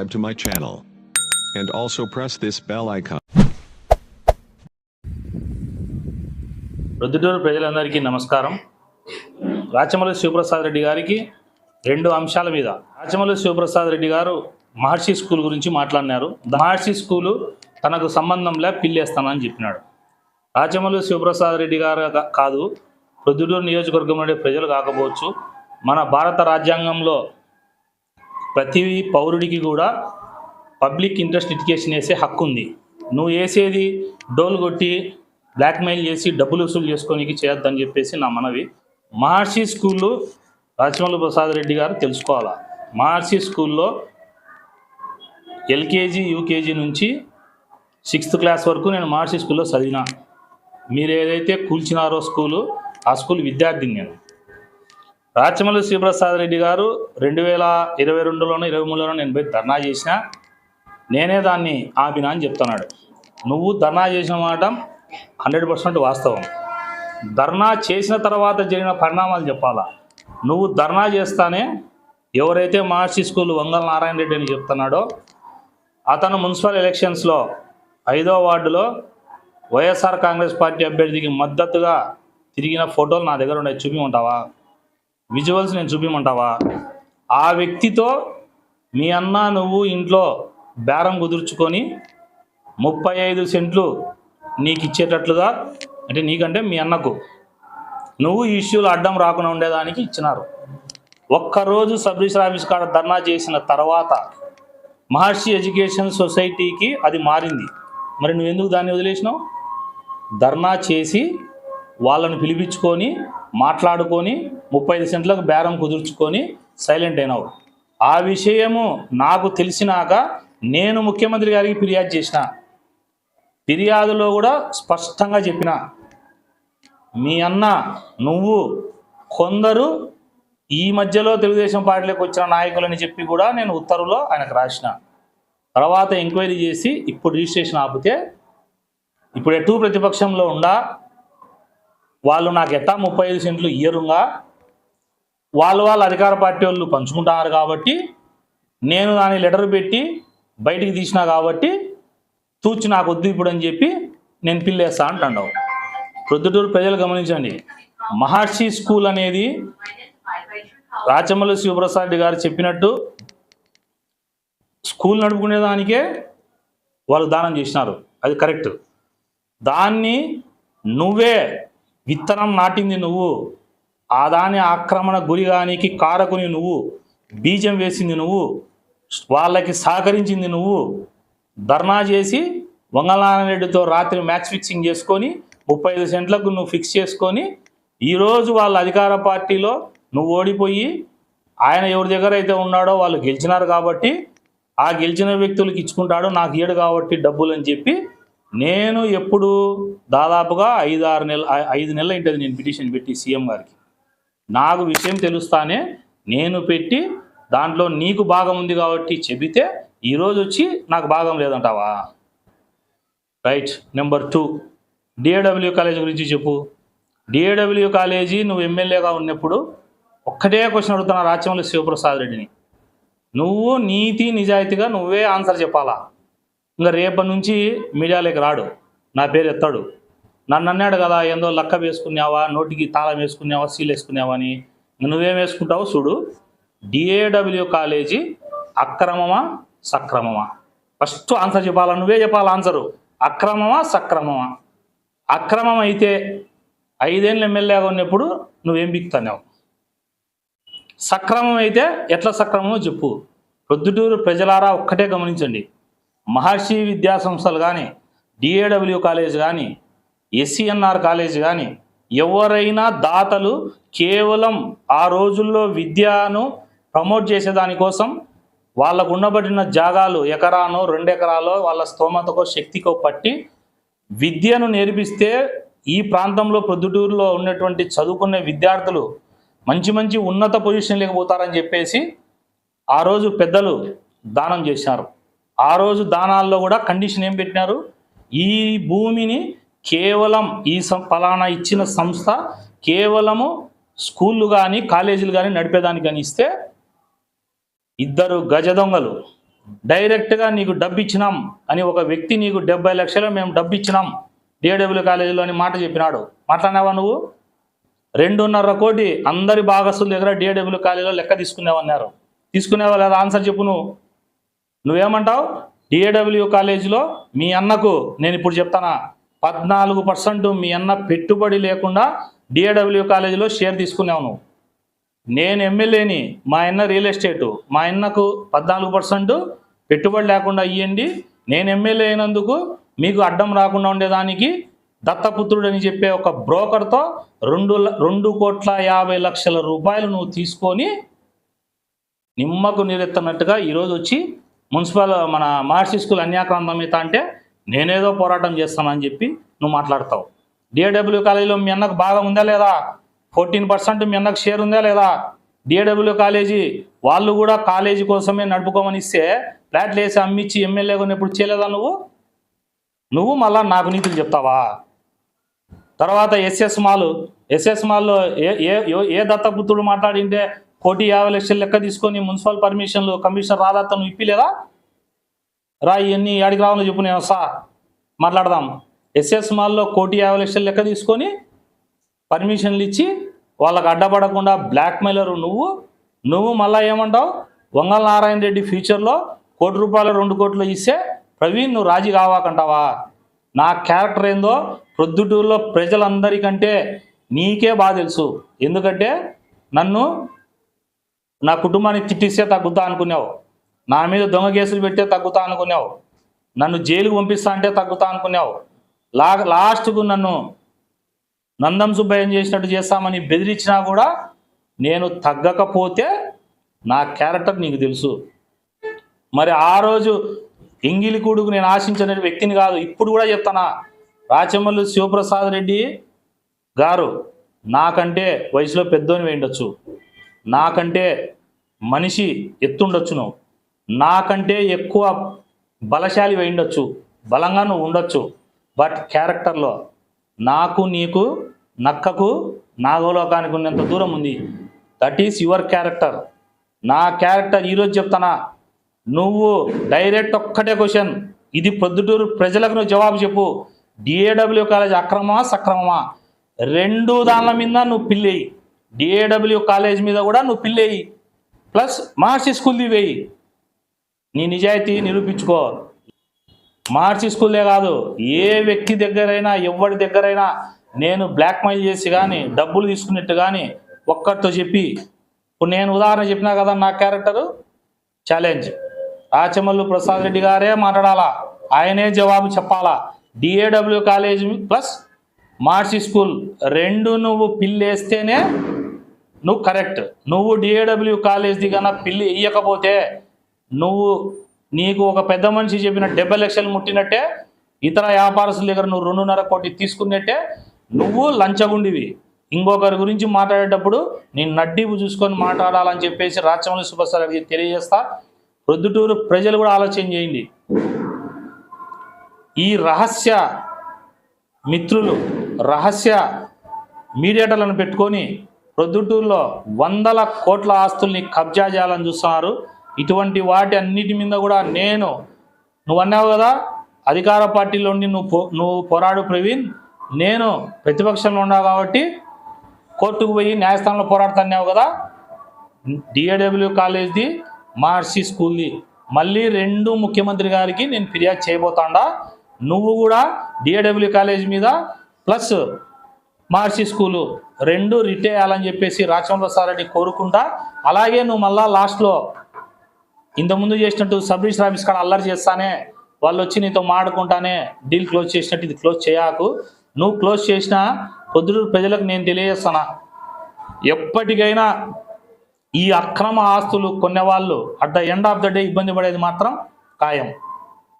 subscribe to my channel. And also press this bell icon. Proddatur ప్రజలందరికీ నమస్కారం రాచమల్లి శివప్రసాద్ రెడ్డి గారికి రెండు అంశాల మీద రాచమల్లి శివప్రసాద్ రెడ్డి గారు మహర్షి స్కూల్ గురించి మాట్లాడినారు మహర్షి స్కూలు తనకు సంబంధంలే పిల్లేస్తానని చెప్పినాడు రాచమల్లి శివప్రసాద్ రెడ్డి గారు కాదు ప్రొద్దుటూరు నియోజకవర్గంలోని ప్రజలు కాకపోవచ్చు మన భారత రాజ్యాంగంలో ప్రతి పౌరుడికి కూడా పబ్లిక్ ఇంట్రెస్ట్ లిటిగేషన్ వేసే హక్కు ఉంది. నువ్వు వేసేది డోలు కొట్టి బ్లాక్మెయిల్ చేసి డబ్బులు వసూలు చేసుకోనికి చేయొద్దని చెప్పేసి నా మనవి. మహర్షి స్కూల్లో రాజమౌళి ప్రసాద్ రెడ్డి గారు తెలుసుకోవాలా? మహర్షి స్కూల్లో ఎల్కేజీ యూకేజీ నుంచి సిక్స్త్ క్లాస్ వరకు నేను మహర్షి స్కూల్లో చదివినా. మీరు ఏదైతే కూల్చినారో స్కూలు ఆ స్కూల్ విద్యార్థిని నేను. రాచమల్లి శ్రీప్రసాద్ రెడ్డి గారు రెండు వేల ఇరవై రెండులోనో ఇరవై మూడులోనో నేను పోయి ధర్నా చేసిన నేనే దాన్ని ఆపినా అని చెప్తున్నాడు. నువ్వు ధర్నా చేసిన మాట హండ్రెడ్ పర్సెంట్ వాస్తవం. ధర్నా చేసిన తర్వాత జరిగిన పరిణామాలు చెప్పాలా? నువ్వు ధర్నా చేస్తానే ఎవరైతే మహర్షి స్కూల్ వంగల్ నారాయణ రెడ్డి అని చెప్తున్నాడో అతను మున్సిపల్ ఎలక్షన్స్లో ఐదో వార్డులో వైఎస్ఆర్ కాంగ్రెస్ పార్టీ అభ్యర్థికి మద్దతుగా తిరిగిన ఫోటోలు నా దగ్గర ఉన్నాయి. చూపిమంటావా? విజువల్స్ నేను చూపిమంటావా? ఆ వ్యక్తితో మీ అన్న నువ్వు ఇంట్లో బేరం కుదుర్చుకొని ముప్పై ఐదు సెంట్లు నీకు ఇచ్చేటట్లుగా అంటే నీకంటే మీ అన్నకు నువ్వు ఇష్యూలు అడ్డం రాకుండా ఉండేదానికి ఇచ్చినారు. ఒక్కరోజు సబ్ రిజిస్టర్ ఆఫీస్ కాడ ధర్నా చేసిన తర్వాత మహర్షి ఎడ్యుకేషన్ సొసైటీకి అది మారింది. మరి నువ్వు ఎందుకు దాన్ని వదిలేసినావు? ధర్నా చేసి వాళ్ళను పిలిపించుకొని మాట్లాడుకొని ముప్పై ఐదు సెంట్లకు బేరం కుదుర్చుకొని సైలెంట్ అయినావు. ఆ విషయము నాకు తెలిసినాక నేను ముఖ్యమంత్రి గారికి ఫిర్యాదు చేసిన. ఫిర్యాదులో కూడా స్పష్టంగా చెప్పిన. మీ అన్న నువ్వు కొందరు ఈ మధ్యలో తెలుగుదేశం పార్టీలోకి వచ్చిన నాయకులని చెప్పి కూడా నేను ఉత్తర్వులో ఆయనకు రాసిన. తర్వాత ఎంక్వైరీ చేసి ఇప్పుడు రిజిస్ట్రేషన్ ఆపితే ఇప్పుడు ఎటు ప్రతిపక్షంలో ఉండా వాళ్ళు నాకు ఎట్టా ముప్పై ఐదు సెంట్లు ఇయ్యరుగా? వాళ్ళు వాళ్ళ అధికార పార్టీ వాళ్ళు పంచుకుంటున్నారు కాబట్టి నేను దాని లెటర్ పెట్టి బయటికి తీసినా కాబట్టి తూచి నాకు వద్దు ఇప్పుడు అని చెప్పి నేను పిల్లేస్తా అంటాడు ప్రొద్దుటూరు ప్రజలు గమనించండి. మహర్షి స్కూల్ అనేది రాచమల్లి శివప్రసాద్ రెడ్డి గారు చెప్పినట్టు స్కూల్ నడుపుకునే దానికే వాళ్ళు దానం చేసినారు. అది కరెక్ట్. దాన్ని నువ్వే విత్తనం నాటింది నువ్వు. ఆ దాని ఆక్రమణ గురిగానికి కారకుని నువ్వు. బీజం వేసింది నువ్వు. వాళ్ళకి సహకరించింది నువ్వు. ధర్నా చేసి వంగనారాయణరెడ్డితో రాత్రి మ్యాచ్ ఫిక్సింగ్ చేసుకొని ముప్పై ఐదు సెంట్లకు నువ్వు ఫిక్స్ చేసుకొని ఈరోజు వాళ్ళ అధికార పార్టీలో నువ్వు ఓడిపోయి ఆయన ఎవరి దగ్గర అయితే ఉన్నాడో వాళ్ళు గెలిచినారు కాబట్టి ఆ గెలిచిన వ్యక్తులకు ఇచ్చుకుంటాడు నాకు ఏడు కాబట్టి డబ్బులు అని చెప్పి నేను ఎప్పుడు దాదాపుగా ఐదు ఆరు నెల ఐదు నెలలు ఉంటుంది నేను పిటిషన్ పెట్టి సీఎం గారికి. నాకు విషయం తెలుస్తానే నేను పెట్టి దాంట్లో నీకు భాగం ఉంది కాబట్టి చెబితే ఈరోజు వచ్చి నాకు భాగం లేదంటావా? Right number two. DAW college గురించి చెప్పు. డిఏడబ్ల్యూ కాలేజీ నువ్వు ఎమ్మెల్యేగా ఉన్నప్పుడు ఒక్కటే క్వశ్చన్ అడుగుతున్నా రాచమల్లి శివప్రసాద్ రెడ్డిని. నువ్వు నీతి నిజాయితీగా నువ్వే ఆన్సర్ చెప్పాలా? ఇంకా రేపటి నుంచి మీడియాలోకి రాడు. నా పేరు ఎత్తాడు. నన్ను అన్నాడు కదా ఏందో లక్క వేసుకున్నావా నోటికి తాళం వేసుకున్నావా సీల్ వేసుకున్నావా అని. నువ్వేం వేసుకుంటావు చూడు. డిఏడబ్ల్యూ కాలేజీ అక్రమమా సక్రమమా? ఫస్ట్ ఆన్సర్ చెప్పాలా? నువ్వే చెప్పాలి ఆన్సరు? అక్రమమా సక్రమమా? అక్రమం అయితే ఐదేళ్ళు ఎమ్మెల్యేగా ఉన్నప్పుడు నువ్వేం బిక్తున్నావు సక్రమం అయితే ఎట్లా సక్రమమో చెప్పు. ప్రొద్దుటూరు ప్రజలారా ఒక్కటే గమనించండి. మహర్షి విద్యా సంస్థలు కానీ డిఏడబ్ల్యూ కాలేజ్ కానీ ఎస్సీఎన్ఆర్ కాలేజ్ కానీ ఎవరైనా దాతలు కేవలం ఆ రోజుల్లో విద్యను ప్రమోట్ చేసేదానికోసం వాళ్ళకు ఉండబడిన జాగాలు ఎకరానో రెండు ఎకరాలో వాళ్ళ స్తోమతకో శక్తికో పట్టి విద్యను నేర్పిస్తే ఈ ప్రాంతంలో ప్రొద్దుటూరులో ఉన్నటువంటి చదువుకునే విద్యార్థులు మంచి మంచి ఉన్నత పొజిషన్ పోతారని చెప్పేసి ఆ రోజు పెద్దలు దానం చేశారు. ఆ రోజు దానాల్లో కూడా కండిషన్ ఏం పెట్టినారు? ఈ భూమిని కేవలం ఈ సం ఫలానా ఇచ్చిన సంస్థ కేవలము స్కూళ్ళు కానీ కాలేజీలు కానీ నడిపేదానికి కానీ ఇస్తే ఇద్దరు గజ దొంగలు డైరెక్ట్గా నీకు డబ్బు ఇచ్చినాం అని ఒక వ్యక్తి నీకు డెబ్బై లక్షలు మేము డబ్బు ఇచ్చినాం డిఏడబ్ల్యూ కాలేజీలో అని మాట చెప్పినాడు. మాట్లాడినావా నువ్వు? రెండున్నర కోటి అందరి భాగస్తుల దగ్గర డిఏడబ్ల్యూ కాలేజీలో లెక్క తీసుకునేవన్నారు తీసుకునేవా లేదా? ఆన్సర్ చెప్పు నువ్వు. నువ్వేమంటావు? డిఏడబ్ల్యూ కాలేజీలో మీ అన్నకు నేను ఇప్పుడు చెప్తానా పద్నాలుగు పర్సెంట్ మీ అన్న పెట్టుబడి లేకుండా డిఏడబ్ల్యూ కాలేజీలో షేర్ తీసుకున్నావు నువ్వు. నేను ఎమ్మెల్యేని మా అన్న రియల్ ఎస్టేటు మా అన్నకు పద్నాలుగు పర్సెంట్ పెట్టుబడి లేకుండా ఇవ్వండి నేను ఎమ్మెల్యే అయినందుకు మీకు అడ్డం రాకుండా ఉండేదానికి దత్తపుత్రుడు అని చెప్పే ఒక బ్రోకర్తో రెండు ల- రెండు కోట్ల యాభై లక్షల రూపాయలు నువ్వు తీసుకొని నిమ్మకు నీరెత్తనట్టుగా ఈరోజు వచ్చి మున్సిపల్ మన మహర్షి స్కూల్ అన్యాక్రాంతం మీద అంటే నేనేదో పోరాటం చేస్తానని చెప్పి నువ్వు మాట్లాడతావు. డిఏడబ్ల్యూ కాలేజీలో మీ అన్నకు బాగా ఉందా లేదా? ఫోర్టీన్ పర్సెంట్ మీ అన్నకు షేర్ ఉందా లేదా? డిఏడబ్ల్యూ కాలేజీ వాళ్ళు కూడా కాలేజీ కోసమే నడుపుకోమని ఇస్తే ఫ్లాట్లు వేసి అమ్మిచ్చి ఎమ్మెల్యే కొన్నప్పుడు చేయలేదా నువ్వు? నువ్వు మళ్ళా నాకు నీతులు చెప్తావా? తర్వాత ఎస్ఎస్ మాల్ ఎస్ఎస్ మాల్లో ఏ ఏ ఏ- ఏ దత్తపుత్రుడు మాట్లాడింటే కోటి యాభై లక్షలు లెక్క తీసుకొని మున్సిపల్ పర్మిషన్లు కమిషనర్ రాదత్త నువ్వు ఇప్పిలేదా? రా ఇవన్నీ ఆడికి రావాలో చెప్పు నేను వస్తా. మాట్లాడదాం. ఎస్ఎస్ మాల్లో కోటి యాభై లక్షలు లెక్క తీసుకొని పర్మిషన్లు ఇచ్చి వాళ్ళకు అడ్డపడకుండా బ్లాక్మెయిలర్ నువ్వు నువ్వు మళ్ళా ఏమంటావు? వంగల నారాయణ రెడ్డి ఫ్యూచర్లో కోటి రూపాయలు రెండు కోట్లు ఇస్తే ప్రవీణ్ నువ్వు రాజీ కావాకంటావా? నా క్యారెక్టర్ ఏందో ప్రొద్దుటూరులో ప్రజలందరికంటే నీకే బాగా తెలుసు. ఎందుకంటే నన్ను నా కుటుంబాన్ని తిట్టిస్తే తగ్గుతా అనుకున్నావు నా మీద దొంగ కేసులు పెడితే తగ్గుతా అనుకున్నావు నన్ను జైలుకు పంపిస్తా అంటే తగ్గుతా అనుకున్నావు లా లాస్ట్కు నన్ను నందం సుబ్బయ్యం చేసినట్టు చేస్తామని బెదిరించినా కూడా నేను తగ్గకపోతే నా క్యారెక్టర్ నీకు తెలుసు. మరి ఆ రోజు ఇంగిలి కూడుకు నేను ఆశించిన వ్యక్తిని కాదు ఇప్పుడు కూడా చెప్తానా? రాచమల్లు శివప్రసాద్ రెడ్డి గారు నాకంటే వయసులో పెద్దోని వేయండొచ్చు. నాకంటే మనిషి ఎత్తుండొచ్చు నువ్వు. నాకంటే ఎక్కువ బలశాలి వేయండొచ్చు. బలంగా నువ్వు ఉండొచ్చు. బట్ క్యారెక్టర్లో నాకు నీకు నక్కకు నాగలోకానికి ఉన్నంత దూరం ఉంది. దట్ ఈస్ యువర్ క్యారెక్టర్ నా క్యారెక్టర్ ఈరోజు చెప్తానా? నువ్వు డైరెక్ట్ ఒక్కటే క్వశ్చన్ ఇది పొద్దుటూరు ప్రజలకు నువ్వు జవాబు చెప్పు. డిఏడబ్ల్యూ కాలేజ్ అక్రమమా సక్రమమా? రెండు దానిల మీద నువ్వు పిల్లేయి డిఏడబ్ల్యూ కాలేజ్ మీద కూడా నువ్వు పిల్లేయి. ప్లస్ మహర్షి స్కూల్ది వేయి. నీ నిజాయితీ నిరూపించుకో. మార్చి స్కూల్లే కాదు ఏ వ్యక్తి దగ్గరైనా ఎవరి దగ్గరైనా నేను బ్లాక్మెయిల్ చేసి కానీ డబ్బులు తీసుకున్నట్టు కానీ ఒక్కరితో చెప్పి ఇప్పుడు నేను ఉదాహరణ చెప్పినా కదా నా క్యారెక్టరు ఛాలెంజ్ రాచమల్లు ప్రసాద్ రెడ్డి గారే మాట్లాడాలా? ఆయనే జవాబు చెప్పాలా? డిఏడబ్ల్యూ కాలేజ్ ప్లస్ మార్చి స్కూల్ రెండు నువ్వు పిల్లేస్తేనే నువ్వు కరెక్ట్ నువ్వు డిఏడబ్ల్యూ కాలేజ్ కన్నా పిల్లి ఇయ్యకపోతే నువ్వు నీకు ఒక పెద్ద మనిషి చెప్పిన డెబ్బై లక్షలు ముట్టినట్టే ఇతర వ్యాపారస్తుల దగ్గర నువ్వు రెండున్నర కోటి తీసుకున్నట్టే నువ్వు లంచగుండివి. ఇంకొకరి గురించి మాట్లాడేటప్పుడు నేను నడ్డీపు చూసుకొని మాట్లాడాలని చెప్పేసి రాచమల్లి సూపర్ గారికి తెలియజేస్తా. ప్రొద్దుటూరు ప్రజలు కూడా ఆలోచన చేయండి. ఈ రహస్య మిత్రులు రహస్య మీడియేటర్లను పెట్టుకొని ప్రొద్దుటూరులో వందల కోట్ల ఆస్తుల్ని కబ్జా చేయాలని చూస్తున్నారు. ఇటువంటి వాటి అన్నిటి మీద కూడా నేను నువ్వు అన్నావు కదా అధికార పార్టీలో ఉండి నువ్వు పో నువ్వు పోరాడు ప్రవీణ్ నేను ప్రతిపక్షంలో ఉన్నావు కాబట్టి కోర్టుకు పోయి న్యాయస్థానంలో పోరాడుతున్నావు కదా. డిఏడబ్ల్యూ కాలేజ్ది మహర్షి స్కూల్ది. మళ్ళీ రెండు ముఖ్యమంత్రి గారికి నేను ఫిర్యాదు చేయబోతాడా. నువ్వు కూడా డిఏడబ్ల్యూ కాలేజ్ మీద ప్లస్ మహర్షి స్కూలు. రెండు రిటైర్ చేయాలని చెప్పేసి రాచమల్ల రెడ్డి కోరుకుంటా. అలాగే నువ్వు మళ్ళా లాస్ట్లో ఇంతకుముందు చేసినట్టు సబ్ రిజిస్టర్ ఆఫీస్ కాడ అల్లరి చేస్తానే వాళ్ళు వచ్చి నీతో మాడుకుంటానే డీల్ క్లోజ్ చేసినట్టు ఇది క్లోజ్ చేయకు. నువ్వు క్లోజ్ చేసినా పొద్దుటూరు ప్రజలకు నేను తెలియజేస్తానా ఎప్పటికైనా ఈ అక్రమ ఆస్తులు కొనేవాళ్ళు at the end of the day ఇబ్బంది పడేది మాత్రం ఖాయం.